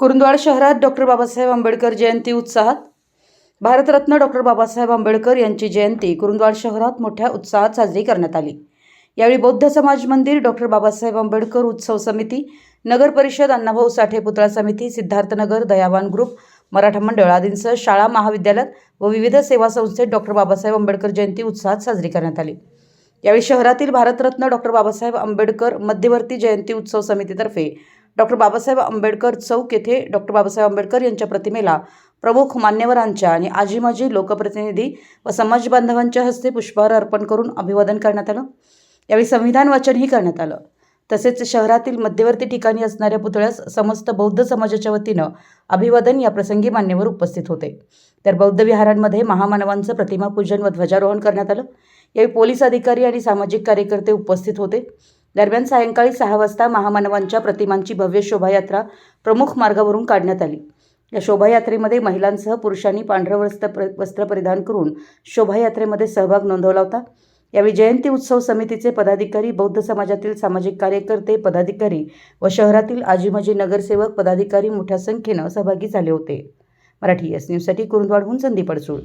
कुरुंदवाड शहरात डॉक्टर बाबासाहेब आंबेडकर जयंती उत्साहात. भारतरत्न डॉक्टर बाबासाहेब आंबेडकर यांची जयंती कुरुंदवाड शहरात मोठ्या उत्साहात साजरी करण्यात आली. यावेळी बौद्ध समाज मंदिर डॉक्टर बाबासाहेब आंबेडकर उत्सव समिती नगर परिषद अण्णाभाऊ साठे पुतळा समिती सिद्धार्थनगर दयावान ग्रुप मराठा मंडळ आदींसह शाळा महाविद्यालयात व विविध सेवा संस्थेत डॉक्टर बाबासाहेब आंबेडकर जयंती उत्साहात साजरी करण्यात आली. यावेळी शहरातील भारतरत्न डॉक्टर बाबासाहेब आंबेडकर मध्यवर्ती जयंती उत्सव समितीतर्फे डॉक्टर बाबासाहेब आंबेडकर चौक येथे डॉक्टर बाबासाहेब आंबेडकर यांच्या प्रतिमेला प्रमुख मान्यवरांच्या आणि आजी माजी लोकप्रतिनिधी व समाज बांधवांच्या हस्ते पुष्पहार अर्पण करून अभिवादन करण्यात आलं. यावेळी संविधान वाचनही करण्यात आलं. तसेच शहरातील मध्यवर्ती ठिकाणी असणाऱ्या पुतळ्यास समस्त बौद्ध समाजाच्या वतीनं अभिवादन या प्रसंगी मान्यवर उपस्थित होते. तर बौद्ध विहारांमध्ये महामानवांचं प्रतिमापूजन व ध्वजारोहण करण्यात आलं. यावेळी पोलीस अधिकारी आणि सामाजिक कार्यकर्ते उपस्थित होते. दरम्यान सायंकाळी सहा वाजता महामानवांच्या प्रतिमांची भव्य शोभायात्रा प्रमुख मार्गावरून काढण्यात आली. या शोभायात्रेमध्ये महिलांसह पुरुषांनी पांढरं वस्त्र वस्त्र परिधान करून शोभायात्रेमध्ये सहभाग नोंदवला होता. यावेळी जयंती उत्सव समितीचे पदाधिकारी बौद्ध समाजातील सामाजिक कार्यकर्ते पदाधिकारी व शहरातील आजीमाजी नगरसेवक पदाधिकारी मोठ्या संख्येनं सहभागी झाले होते. मराठी एस न्यूजसाठी कुरुंदवाडहून संदीप अडसूळ.